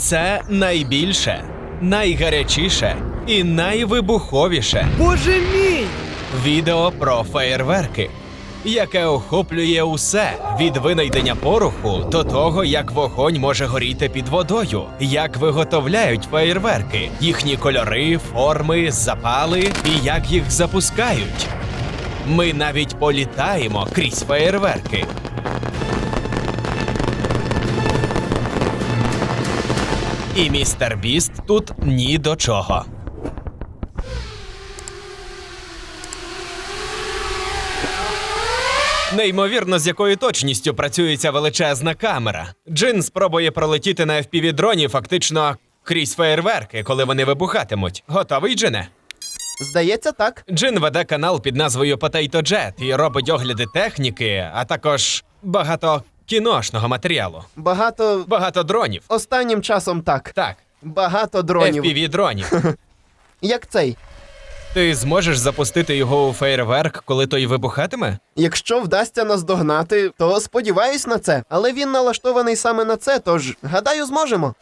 Це найбільше, найгарячіше і найвибуховіше Боже мій! відео про феєрверки, яке охоплює усе від винайдення пороху до того, як вогонь може горіти під водою, як виготовляють феєрверки, їхні кольори, форми, запали і як їх запускають. Ми навіть політаємо крізь феєрверки. І містер Біст тут ні до чого. Неймовірно, з якою точністю працює ця величезна камера. Джин спробує пролетіти на fpv дроні фактично крізь феєрверки, коли вони вибухатимуть. Готовий, Джине? Здається, так. Джин веде канал під назвою Potato Jet і робить огляди техніки, а також багато кіношного матеріалу. Багато. Багато дронів. Останнім часом так. Так, Багато дронів. fpv дронів. Як цей. Ти зможеш запустити його у фейерверк, коли той вибухатиме? Якщо вдасться наздогнати, то сподіваюсь на це. Але він налаштований саме на це, тож гадаю, зможемо.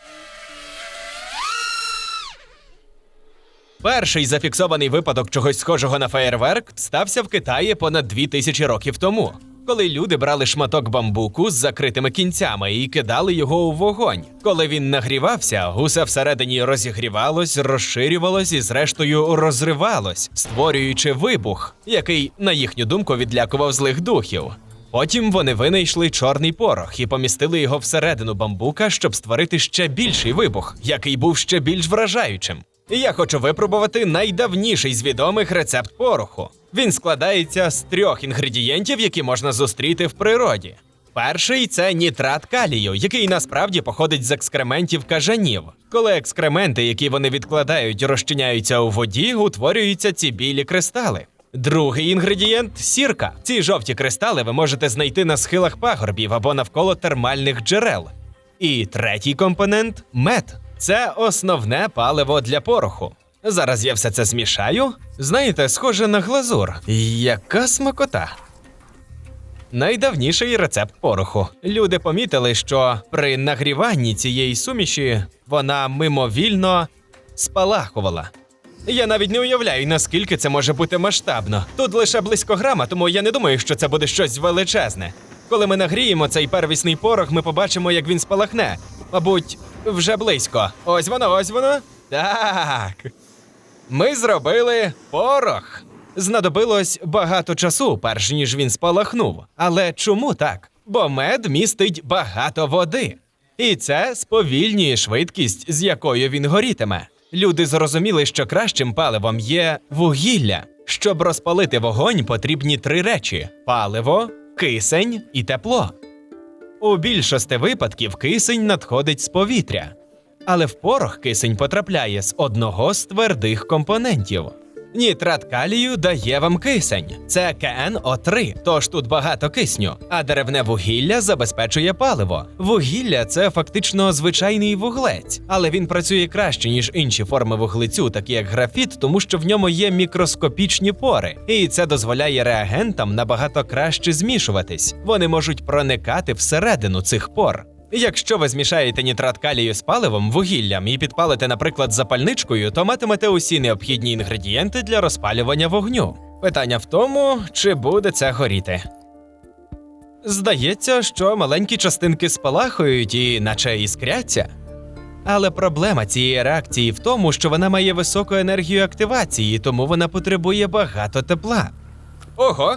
Перший зафіксований випадок чогось схожого на феєрверк стався в Китаї понад дві тисячі років тому, коли люди брали шматок бамбуку з закритими кінцями і кидали його у вогонь. Коли він нагрівався, усе всередині розігрівалось, розширювалось і, зрештою, розривалось, створюючи вибух, який, на їхню думку, відлякував злих духів. Потім вони винайшли чорний порох і помістили його всередину бамбука, щоб створити ще більший вибух, який був ще більш вражаючим. І я хочу випробувати найдавніший з відомих рецепт пороху. Він складається з трьох інгредієнтів, які можна зустріти в природі. Перший це нітрат калію, який насправді походить з екскрементів кажанів. Коли екскременти, які вони відкладають, розчиняються у воді, утворюються ці білі кристали. Другий інгредієнт сірка. Ці жовті кристали ви можете знайти на схилах пагорбів або навколо термальних джерел. І третій компонент мед. Це основне паливо для пороху. Зараз я все це змішаю. Знаєте, схоже на глазур. Яка смакота. Найдавніший рецепт пороху. Люди помітили, що при нагріванні цієї суміші вона мимовільно спалахувала. Я навіть не уявляю, наскільки це може бути масштабно. Тут лише близько грама, тому я не думаю, що це буде щось величезне. Коли ми нагріємо цей первісний порох, ми побачимо, як він спалахне. Мабуть, вже близько. Ось воно, ось воно. Так. Ми зробили порох. Знадобилось багато часу, перш ніж він спалахнув. Але чому так? Бо мед містить багато води. І це сповільнює швидкість, з якою він горітиме. Люди зрозуміли, що кращим паливом є вугілля. Щоб розпалити вогонь, потрібні три речі: паливо, кисень і тепло. У більшості випадків кисень надходить з повітря, але в порох кисень потрапляє з одного з твердих компонентів. Нітрат калію дає вам кисень. Це КНО3, тож тут багато кисню, а деревне вугілля забезпечує паливо. Вугілля це фактично звичайний вуглець, але він працює краще, ніж інші форми вуглецю, такі як графіт, тому що в ньому є мікроскопічні пори, і це дозволяє реагентам набагато краще змішуватись. Вони можуть проникати всередину цих пор. Якщо ви змішаєте нітрат калію з паливом, вугіллям і підпалите, наприклад, запальничкою, то матимете усі необхідні інгредієнти для розпалювання вогню. Питання в тому, чи буде це горіти. Здається, що маленькі частинки спалахують і наче іскряться. Але проблема цієї реакції в тому, що вона має високу енергію активації, тому вона потребує багато тепла. Ого!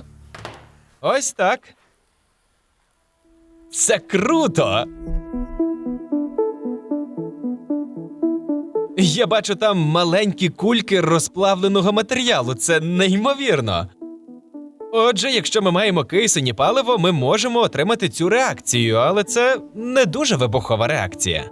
Ось так. Це круто! Я бачу там маленькі кульки розплавленого матеріалу. Це неймовірно. Отже, якщо ми маємо кисень і паливо, ми можемо отримати цю реакцію, але це не дуже вибухова реакція.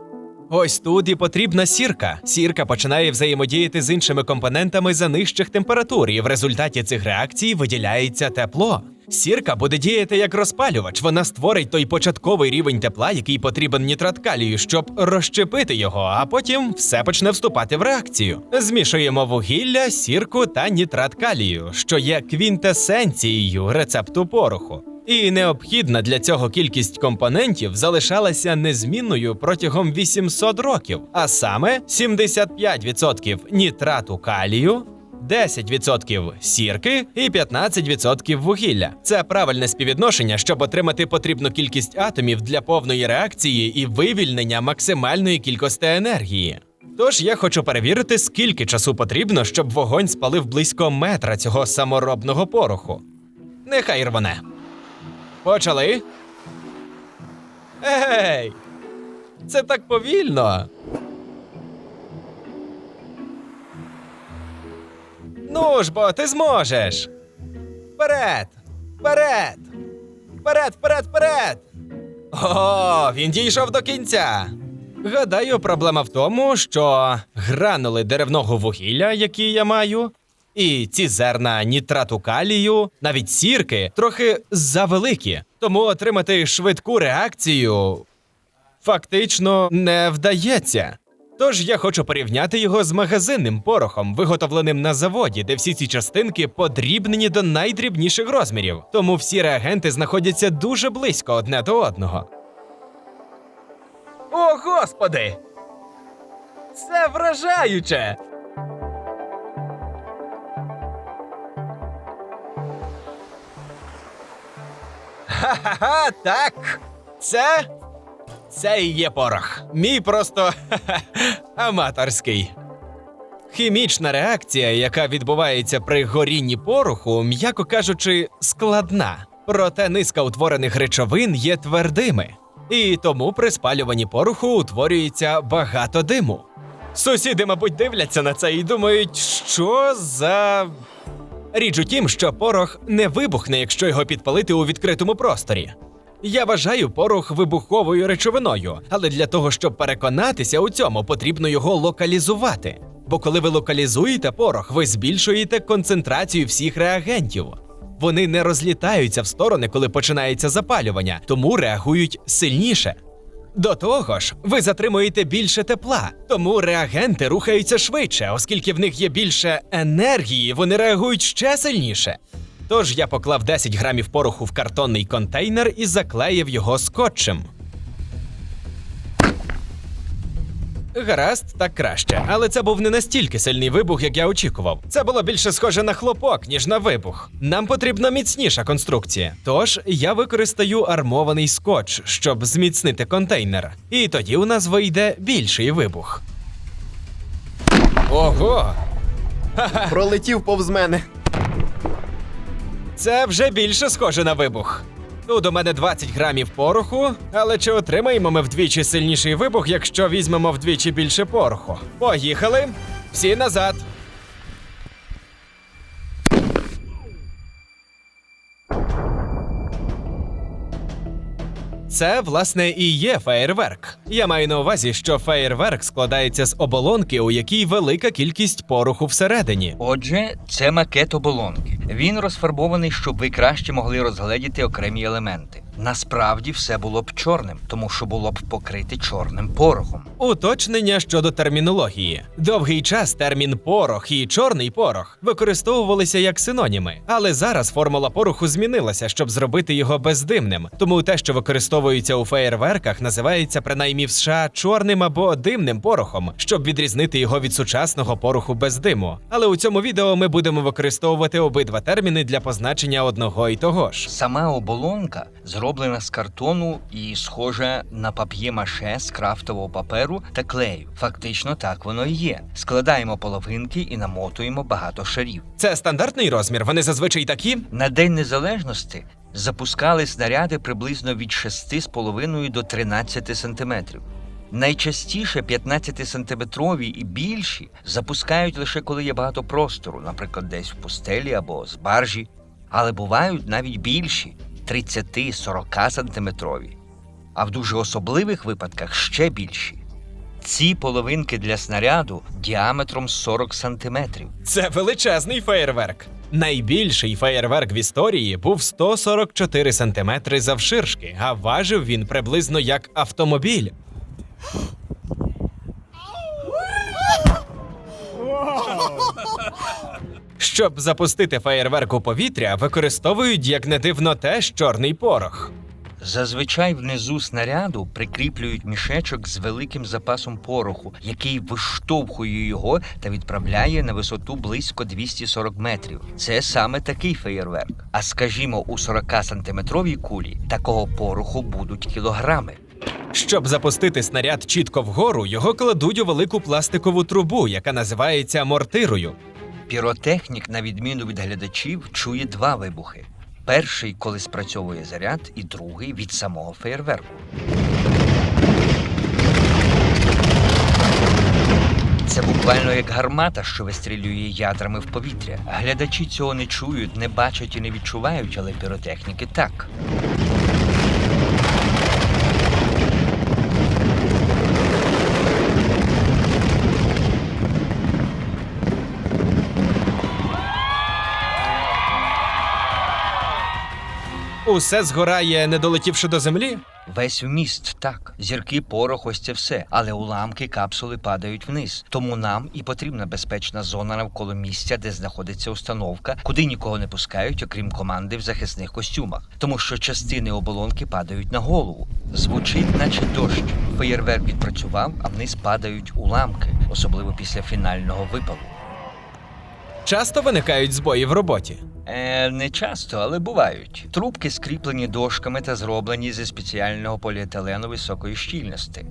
Ось тут і потрібна сірка. Сірка починає взаємодіяти з іншими компонентами за нижчих температур, і в результаті цих реакцій виділяється тепло. Сірка буде діяти як розпалювач. Вона створить той початковий рівень тепла, який потрібен нітрат калію, щоб розщепити його, а потім все почне вступати в реакцію. Змішуємо вугілля, сірку та нітрат калію, що є квінтесенцією рецепту пороху. І необхідна для цього кількість компонентів залишалася незмінною протягом 800 років, а саме 75% нітрату калію, 10% сірки і 15% вугілля. Це правильне співвідношення, щоб отримати потрібну кількість атомів для повної реакції і вивільнення максимальної кількості енергії. Тож я хочу перевірити, скільки часу потрібно, щоб вогонь спалив близько метра цього саморобного пороху. Нехай рване. Почали. Ей! Це так повільно. Ну ж бо, ти зможеш. Вперед! Вперед! Вперед, вперед, вперед! О, він дійшов до кінця. Гадаю, проблема в тому, що гранули деревного вугілля, які я маю, і ці зерна нітрату калію, навіть сірки, трохи завеликі. Тому отримати швидку реакцію фактично не вдається. Тож я хочу порівняти його з магазинним порохом, виготовленим на заводі, де всі ці частинки подрібнені до найдрібніших розмірів. Тому всі реагенти знаходяться дуже близько одне до одного. О, господи! Це вражаюче! Ха-ха-ха, так! Це. Це і є порох. Мій просто аматорський. Хімічна реакція, яка відбувається при горінні пороху, м'яко кажучи, складна. Проте низка утворених речовин є твердими. І тому при спалюванні пороху утворюється багато диму. Сусіди, мабуть, дивляться на це і думають, що за. Річ у тім, що порох не вибухне, якщо його підпалити у відкритому просторі. Я вважаю порох вибуховою речовиною, але для того, щоб переконатися у цьому, потрібно його локалізувати. Бо коли ви локалізуєте порох, ви збільшуєте концентрацію всіх реагентів. Вони не розлітаються в сторони, коли починається запалювання, тому реагують сильніше. До того ж, ви затримуєте більше тепла, тому реагенти рухаються швидше, оскільки в них є більше енергії, вони реагують ще сильніше. Тож я поклав 10 грамів пороху в картонний контейнер і заклеїв його скотчем. Гаразд, так краще, але це був не настільки сильний вибух, як я очікував. Це було більше схоже на хлопок, ніж на вибух. Нам потрібна міцніша конструкція. Тож я використаю армований скотч, щоб зміцнити контейнер. І тоді у нас вийде більший вибух. Ого! Пролетів повз мене. Це вже більше схоже на вибух. Тут у мене 20 грамів пороху, але чи отримаємо ми вдвічі сильніший вибух, якщо візьмемо вдвічі більше пороху? Поїхали! Всі назад! Це, власне, і є феєрверк. Я маю на увазі, що феєрверк складається з оболонки, у якій велика кількість пороху всередині. Отже, це макет оболонки. Він розфарбований, щоб ви краще могли розгледіти окремі елементи. Насправді все було б чорним, тому що було б покрите чорним порохом. Уточнення щодо термінології. Довгий час термін порох і чорний порох використовувалися як синоніми, але зараз формула пороху змінилася, щоб зробити його бездимним. Тому те, що використовується у феєрверках, називається принаймні в США чорним або димним порохом, щоб відрізнити його від сучасного пороху без диму. Але у цьому відео ми будемо використовувати обидва терміни для позначення одного і того ж. Сама оболонка зроблена з картону і схожа на пап'є-маше з крафтового паперу та клею. Фактично так воно і є. Складаємо половинки і намотуємо багато шарів. Це стандартний розмір. Вони зазвичай такі. На День Незалежності запускали снаряди приблизно від 6,5 до 13 сантиметрів. Найчастіше 15-сантиметрові і більші запускають лише коли є багато простору, наприклад, десь в пустелі або з баржі, але бувають навіть більші 30-40 сантиметрові, а в дуже особливих випадках ще більші. Ці половинки для снаряду діаметром 40 сантиметрів. Це величезний феєрверк. Найбільший феєрверк в історії був 144 сантиметри завширшки, а важив він приблизно як автомобіль. Щоб запустити феєрверк у повітря, використовують як не дивно теж чорний порох. Зазвичай внизу снаряду прикріплюють мішечок з великим запасом пороху, який виштовхує його та відправляє на висоту близько 240 метрів. Це саме такий феєрверк. А скажімо, у 40-сантиметровій кулі такого пороху будуть кілограми. Щоб запустити снаряд чітко вгору, його кладуть у велику пластикову трубу, яка називається мортирою. Піротехнік, на відміну від глядачів, чує два вибухи: перший, коли спрацьовує заряд, і другий від самого феєрверку. Це буквально як гармата, що вистрілює ядрами в повітря. Глядачі цього не чують, не бачать і не відчувають, але піротехніки так. Усе згорає, не долетівши до землі. Весь вміст так. Зірки, порох, ось це все. Але уламки капсули падають вниз. Тому нам і потрібна безпечна зона навколо місця, де знаходиться установка, куди нікого не пускають, окрім команди в захисних костюмах. Тому що частини оболонки падають на голову. Звучить, наче дощ. Феєрверк відпрацював, а вниз падають уламки, особливо після фінального випалу. Часто виникають збої в роботі. Е, не часто, але бувають. Трубки скріплені дошками та зроблені зі спеціального поліетилену високої щільності.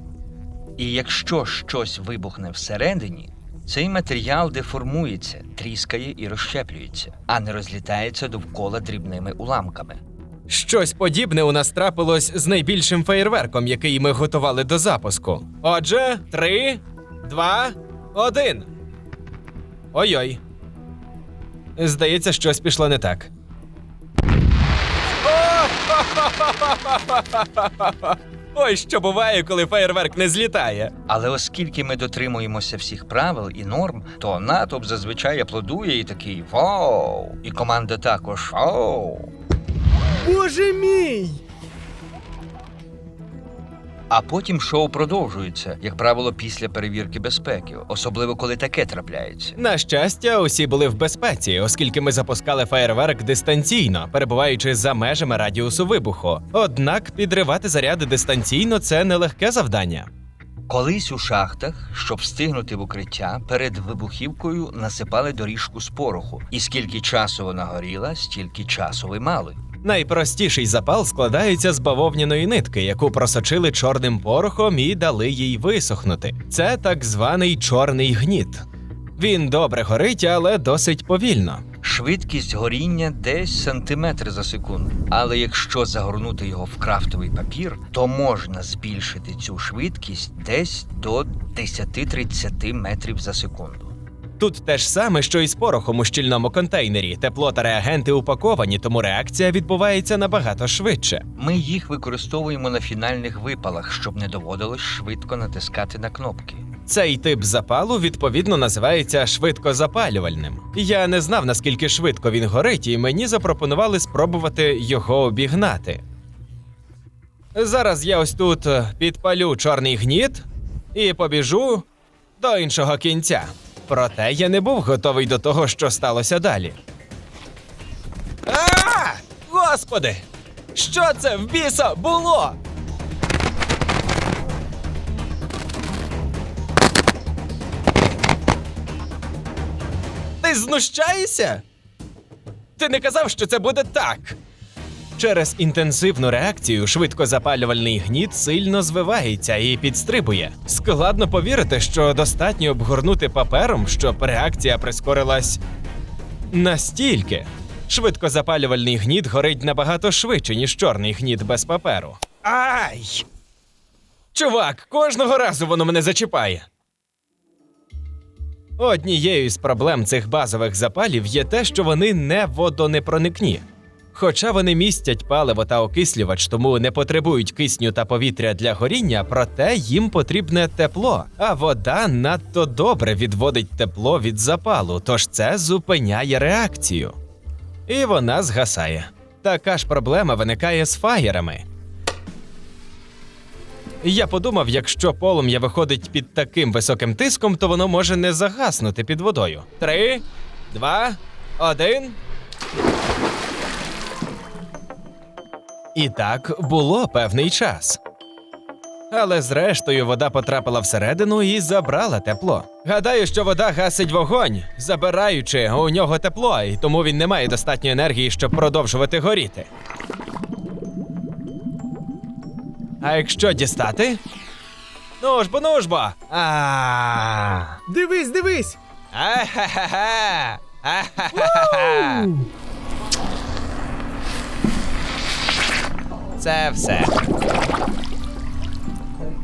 І якщо щось вибухне всередині, цей матеріал деформується, тріскає і розщеплюється, а не розлітається довкола дрібними уламками. Щось подібне у нас трапилось з найбільшим феєрверком, який ми готували до запуску. Отже, три, два, один. Ой-ой. Здається, щось пішло не так. Ой, що буває, коли феєрверк не злітає. Але оскільки ми дотримуємося всіх правил і норм, то натовп зазвичай аплодує і такий Вау! І команда також Вау! Боже мій! А потім шоу продовжується, як правило, після перевірки безпеки, особливо коли таке трапляється. На щастя, усі були в безпеці, оскільки ми запускали феєрверк дистанційно, перебуваючи за межами радіусу вибуху. Однак підривати заряди дистанційно це нелегке завдання. Колись у шахтах, щоб встигнути в укриття, перед вибухівкою насипали доріжку з пороху, і скільки часу вона горіла, стільки часу ви мали. Найпростіший запал складається з бавовняної нитки, яку просочили чорним порохом і дали їй висохнути. Це так званий чорний гніт. Він добре горить, але досить повільно. Швидкість горіння десь сантиметр за секунду. Але якщо загорнути його в крафтовий папір, то можна збільшити цю швидкість десь до 10-30 метрів за секунду. Тут те ж саме, що і з порохом у щільному контейнері. Тепло та реагенти упаковані, тому реакція відбувається набагато швидше. Ми їх використовуємо на фінальних випалах, щоб не доводилось швидко натискати на кнопки. Цей тип запалу відповідно називається швидкозапалювальним. Я не знав наскільки швидко він горить, і мені запропонували спробувати його обігнати. Зараз я ось тут підпалю чорний гніт і побіжу до іншого кінця. Проте я не був готовий до того, що сталося далі. А! Господи! Що це в біса було? Ти знущаєшся? Ти не казав, що це буде так. Через інтенсивну реакцію швидкозапалювальний гніт сильно звивається і підстрибує. Складно повірити, що достатньо обгорнути папером, щоб реакція прискорилась настільки. Швидкозапалювальний гніт горить набагато швидше, ніж чорний гніт без паперу. Ай! Чувак, кожного разу воно мене зачіпає. Однією з проблем цих базових запалів є те, що вони не водонепроникні. Хоча вони містять паливо та окислювач, тому не потребують кисню та повітря для горіння, проте їм потрібне тепло, а вода надто добре відводить тепло від запалу, тож це зупиняє реакцію. І вона згасає. Така ж проблема виникає з фаєрами. Я подумав, якщо полум'я виходить під таким високим тиском, то воно може не загаснути під водою. Три, два, один. І так було певний час. Але зрештою вода потрапила всередину і забрала тепло. Гадаю, що вода гасить вогонь, забираючи у нього тепло, і тому він не має достатньо енергії, щоб продовжувати горіти. А якщо дістати? Ну ж бо, ну ж бо. А. Дивись, дивись! Ахахаха! Ахахаха! Це все.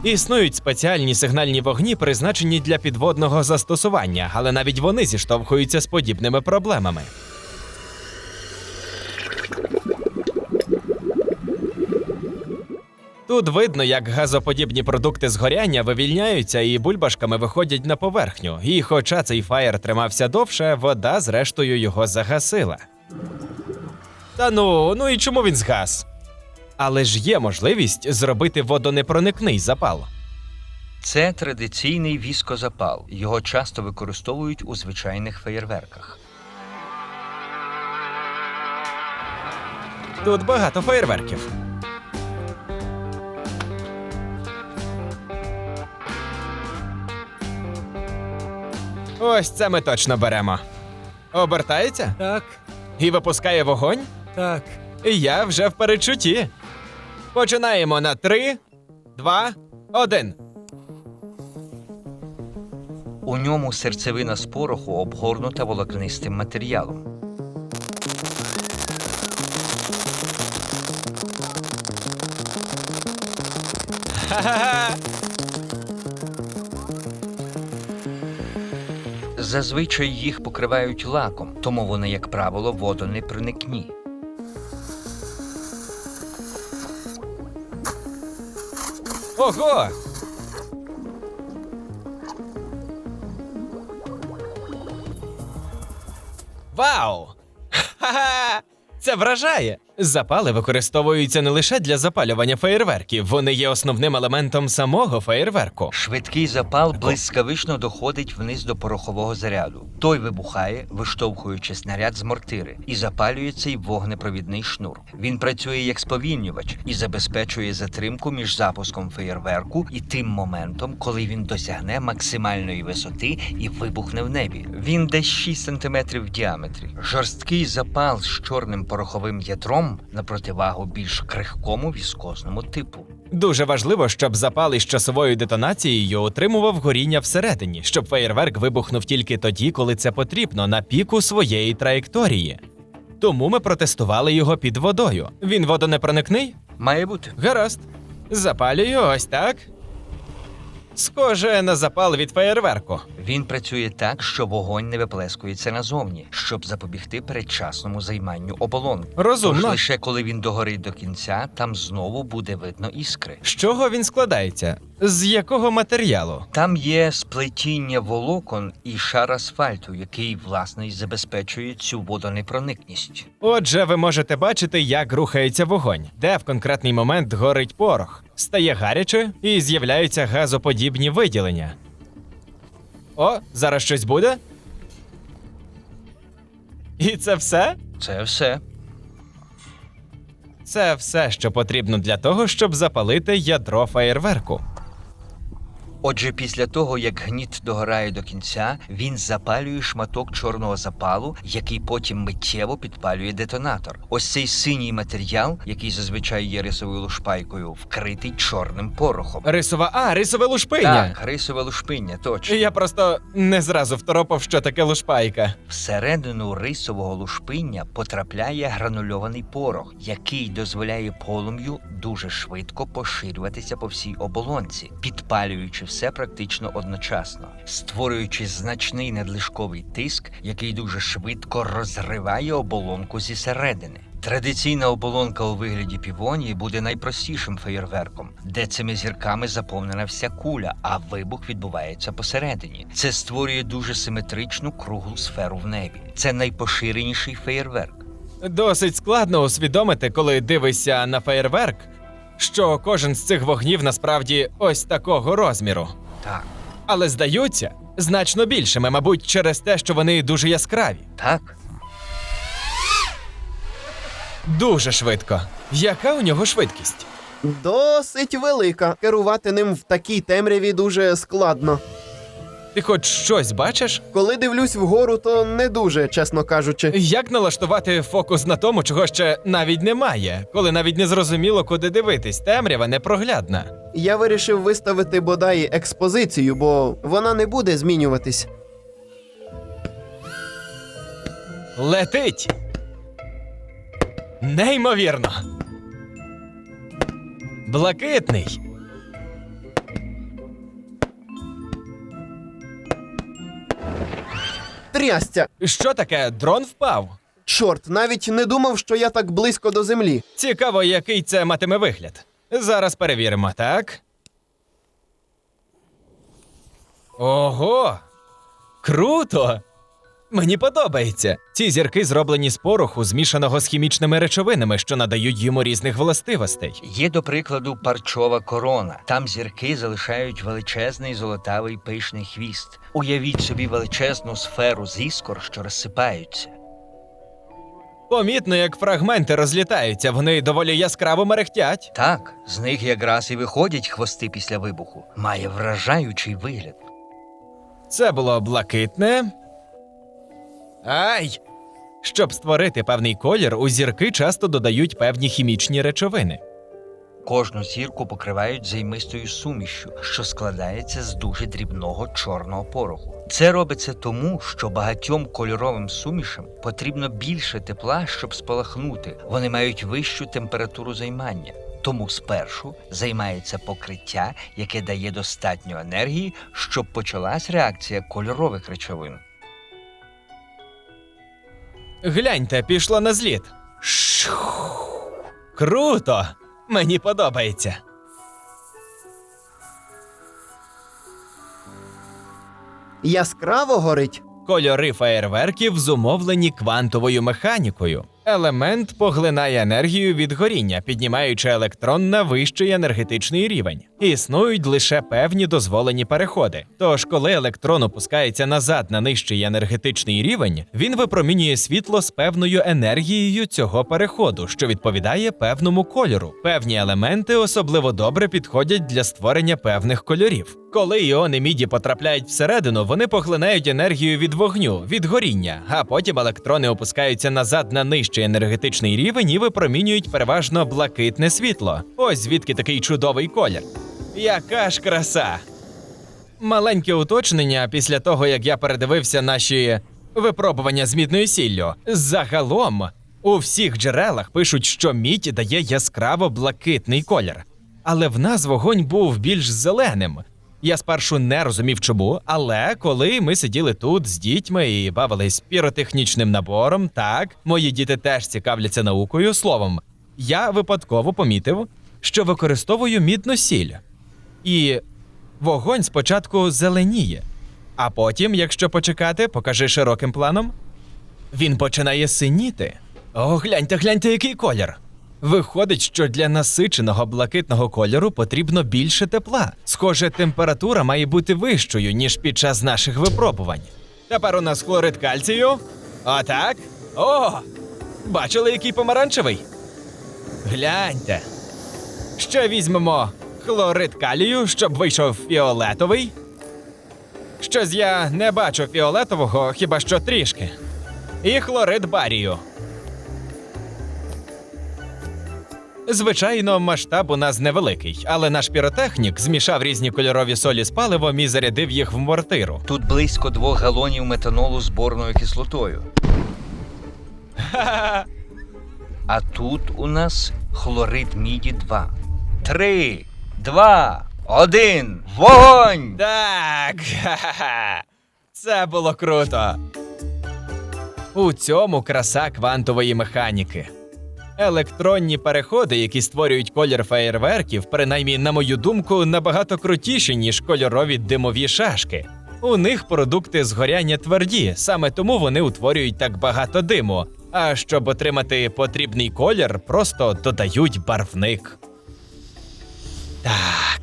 Існують спеціальні сигнальні вогні, призначені для підводного застосування, але навіть вони зіштовхуються з подібними проблемами. Тут видно, як газоподібні продукти згоряння вивільняються і бульбашками виходять на поверхню. І хоча цей фаєр тримався довше, вода зрештою його загасила. Та ну, ну і чому він згас? Але ж є можливість зробити водонепроникний запал. Це традиційний віскозапал. Його часто використовують у звичайних феєрверках. Тут багато фейерверків. Ось це ми точно беремо. Обертається Так, і випускає вогонь. так. І Я вже в передчутті. Починаємо на три, два, один. У ньому серцевина з пороху обгорнута волокнистим матеріалом. Зазвичай їх покривають лаком, тому вони, як правило, водонепроникні. Ого! Вау! Ха-ха! Це вражає! Запали використовуються не лише для запалювання феєрверків, вони є основним елементом самого феєрверку. Швидкий запал блискавично доходить вниз до порохового заряду. Той вибухає, виштовхуючи снаряд з мортири, і запалює цей вогнепровідний шнур. Він працює як сповільнювач і забезпечує затримку між запуском феєрверку і тим моментом, коли він досягне максимальної висоти і вибухне в небі. Він десь 6 см в діаметрі. Жорсткий запал з чорним пороховим ядром на противагу більш крихкому віскозному типу. Дуже важливо, щоб запал із часовою детонацією отримував горіння всередині, щоб феєрверк вибухнув тільки тоді, коли це потрібно, на піку своєї траєкторії. Тому ми протестували його під водою. Він водонепроникний? Має бути. Гаразд. Запалюю ось так. Схоже на запал від феєрверку. Він працює так, що вогонь не виплескується назовні, щоб запобігти передчасному займанню оболонки. Розумно. Тож лише коли він догорить до кінця, там знову буде видно іскри. З чого він складається? З якого матеріалу? Там є сплетіння волокон і шар асфальту, який власне забезпечує цю водонепроникність. Отже, ви можете бачити, як рухається вогонь, де в конкретний момент горить порох, стає гаряче і з'являються газоподібні виділення. О, зараз щось буде? І це все? Це все. Це все, що потрібно для того, щоб запалити ядро феєрверку. Отже, після того, як гніт догорає до кінця, він запалює шматок чорного запалу, який потім миттєво підпалює детонатор. Ось цей синій матеріал, який зазвичай є рисовою лушпайкою, вкритий чорним порохом. Рисова. А, рисове лушпиння. Так, рисове лушпиння, точно. Я просто не зразу второпав, що таке лушпайка. Всередину рисового лушпиння потрапляє гранульований порох, який дозволяє полум'ю дуже швидко поширюватися по всій оболонці, підпалюючи все практично одночасно, створюючи значний надлишковий тиск, який дуже швидко розриває оболонку зі середини. Традиційна оболонка у вигляді півонії буде найпростішим феєрверком, де цими зірками заповнена вся куля, а вибух відбувається посередині. Це створює дуже симетричну круглу сферу в небі. Це найпоширеніший феєрверк. Досить складно усвідомити, коли дивишся на феєрверк, що кожен з цих вогнів насправді ось такого розміру. Так. Але здаються значно більшими, мабуть, через те, що вони дуже яскраві. Так. Дуже швидко. Яка у нього швидкість? Досить велика. Керувати ним в такій темряві дуже складно. Ти хоч щось бачиш? Коли дивлюсь вгору, то не дуже, чесно кажучи. Як налаштувати фокус на тому, чого ще навіть немає, коли навіть не зрозуміло, куди дивитись, темрява непроглядна. Я вирішив виставити бодай експозицію, бо вона не буде змінюватись. Летить! Неймовірно. Блакитний. Трясця! Що таке? Дрон впав? Чорт, навіть не думав, що я так близько до землі. Цікаво, який це матиме вигляд. Зараз перевіримо, так? Ого! Круто! Мені подобається. Ці зірки зроблені з пороху, змішаного з хімічними речовинами, що надають йому різних властивостей. Є, до прикладу, парчова корона. Там зірки залишають величезний золотавий пишний хвіст. Уявіть собі величезну сферу з іскор, що розсипаються. Помітно, як фрагменти розлітаються, вони доволі яскраво мерехтять. Так, з них якраз і виходять хвости після вибуху. Має вражаючий вигляд. Це було блакитне. Ай! Щоб створити певний колір, у зірки часто додають певні хімічні речовини. Кожну зірку покривають займистою сумішю, що складається з дуже дрібного чорного пороху. Це робиться тому, що багатьом кольоровим сумішам потрібно більше тепла, щоб спалахнути. Вони мають вищу температуру займання. Тому спершу займається покриття, яке дає достатньо енергії, щоб почалась реакція кольорових речовин. Гляньте, пішло на зліт. Шух. Круто! Мені подобається. Яскраво горить. Кольори фаєрверків зумовлені квантовою механікою. Елемент поглинає енергію від горіння, піднімаючи електрон на вищий енергетичний рівень. Існують лише певні дозволені переходи. Тож, коли електрон опускається назад на нижчий енергетичний рівень, він випромінює світло з певною енергією цього переходу, що відповідає певному кольору. Певні елементи особливо добре підходять для створення певних кольорів. Коли іони міді потрапляють всередину, вони поглинають енергію від вогню, від горіння, а потім електрони опускаються назад на нижчий енергетичний рівень і випромінюють переважно блакитне світло. Ось звідки такий чудовий колір. Яка ж краса! Маленьке уточнення після того, як я передивився наші випробування з мідною сіллю. Загалом у всіх джерелах пишуть, що мідь дає яскраво блакитний колір. Але в нас вогонь був більш зеленим. Я спершу не розумів, чому, але коли ми сиділи тут з дітьми і бавились піротехнічним набором, так, мої діти теж цікавляться наукою. Словом, я випадково помітив, що використовую мідну сіль. І вогонь спочатку зеленіє, а потім, якщо почекати, покажи широким планом, він починає синіти. О, гляньте, гляньте, який колір. Виходить, що для насиченого блакитного кольору потрібно більше тепла. Схоже, температура має бути вищою, ніж під час наших випробувань. Тепер у нас хлорид кальцію. Отак. О! Бачили, який помаранчевий? Гляньте. Ще візьмемо хлорид калію, щоб вийшов фіолетовий. Щось я не бачу фіолетового, хіба що трішки. І хлорид барію. Звичайно, масштаб у нас невеликий, але наш піротехнік змішав різні кольорові солі з паливом і зарядив їх в мортиру. Тут близько двох галонів метанолу з борною кислотою. Ха-ха. А тут у нас хлорид міді 2. Три, два, один, вогонь! Так. Ха-ха-ха. Це було круто. У цьому краса квантової механіки. Електронні переходи, які створюють колір феєрверків, принаймні, на мою думку, набагато крутіші, ніж кольорові димові шашки. У них продукти згоряння тверді, саме тому вони утворюють так багато диму. А щоб отримати потрібний колір, просто додають барвник. Так.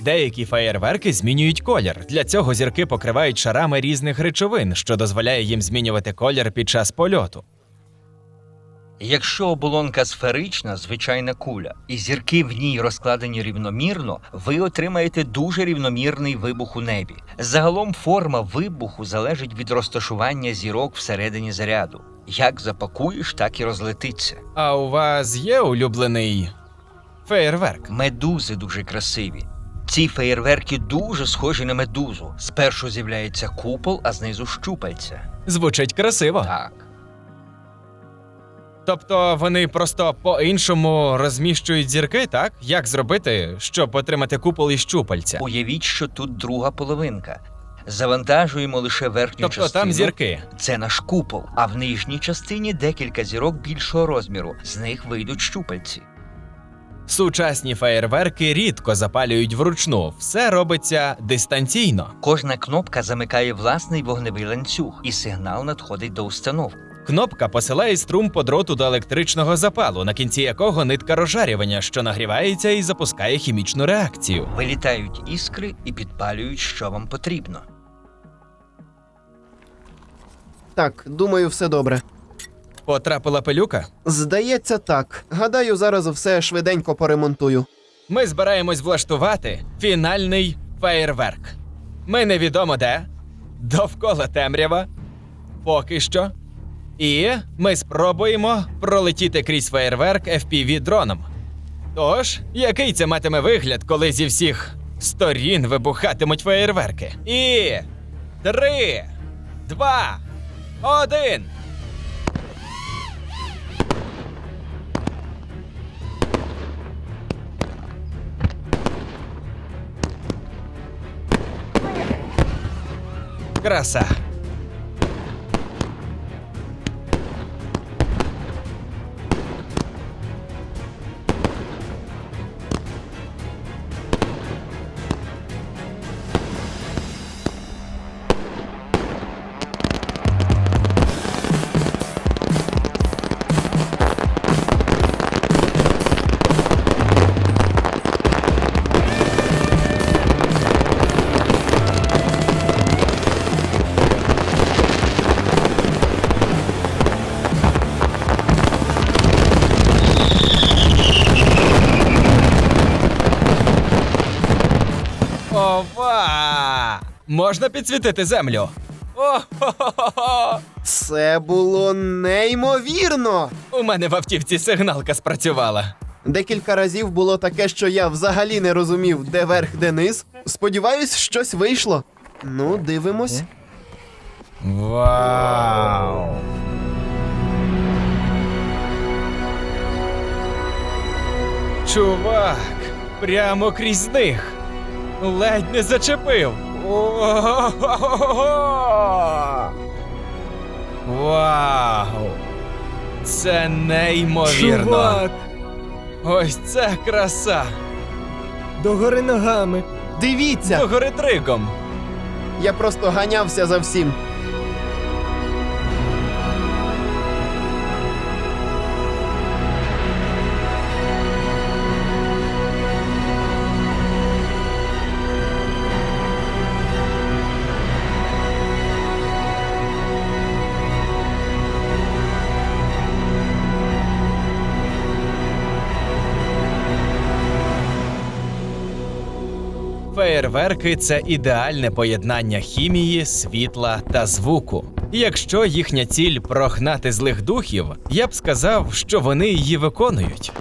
Деякі феєрверки змінюють колір. Для цього зірки покривають шарами різних речовин, що дозволяє їм змінювати колір під час польоту. Якщо оболонка сферична, звичайна куля, і зірки в ній розкладені рівномірно, ви отримаєте дуже рівномірний вибух у небі. Загалом форма вибуху залежить від розташування зірок всередині заряду. Як запакуєш, так і розлетиться. А у вас є улюблений феєрверк? Медузи дуже красиві. Ці феєрверки дуже схожі на медузу. Спершу з'являється купол, а знизу щупальця. Звучить красиво. Так. Тобто вони просто по-іншому розміщують зірки, так? Як зробити, щоб отримати купол і щупальця? Уявіть, що тут друга половинка. Завантажуємо лише верхню Тобто частину. там зірки. Це наш купол, а в нижній частині декілька зірок більшого розміру. З них вийдуть щупальці. Сучасні феєрверки рідко запалюють вручну, все робиться дистанційно. Кожна кнопка замикає власний вогневий ланцюг, і сигнал надходить до установки. Кнопка посилає струм по дроту до електричного запалу, на кінці якого нитка розжарювання, що нагрівається і запускає хімічну реакцію. Вилітають іскри і підпалюють, що вам потрібно. Так, думаю, все добре. Потрапила пилюка. Здається, так. Гадаю, зараз все швиденько поремонтую. Ми збираємось влаштувати фінальний феєрверк. Ми невідомо де, довкола темрява, поки що. І ми спробуємо пролетіти крізь феєрверк FPV дроном. Тож, який це матиме вигляд, коли зі всіх сторін вибухатимуть феєрверки? І три, два, один. Краса. Можна підсвітити землю. О-хо-хо-хо! Це було неймовірно. У мене в автівці сигналка спрацювала. Декілька разів було таке, що я взагалі не розумів, де верх, де низ. Сподіваюсь, щось вийшло. Ну, дивимось. Вау! Чувак, прямо крізь них. Ледь не зачепив. Вау! Це неймовірно. Чувак, Ось це краса. догори ногами. Дивіться! Догори тригом. Я просто ганявся за всім. Феєрверки це ідеальне поєднання хімії, світла та звуку. Якщо їхня ціль прогнати злих духів, я б сказав, що вони її виконують.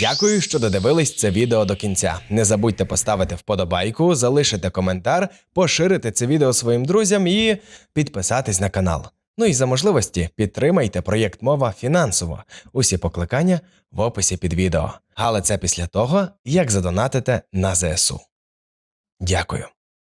Дякую, що додивились це відео до кінця. Не забудьте поставити вподобайку, залишити коментар, поширити це відео своїм друзям і підписатись на канал. Ну і за можливості підтримайте проєкт мова фінансово. Усі покликання в описі під відео. Але це після того, як задонатите на ЗСУ. Дякую.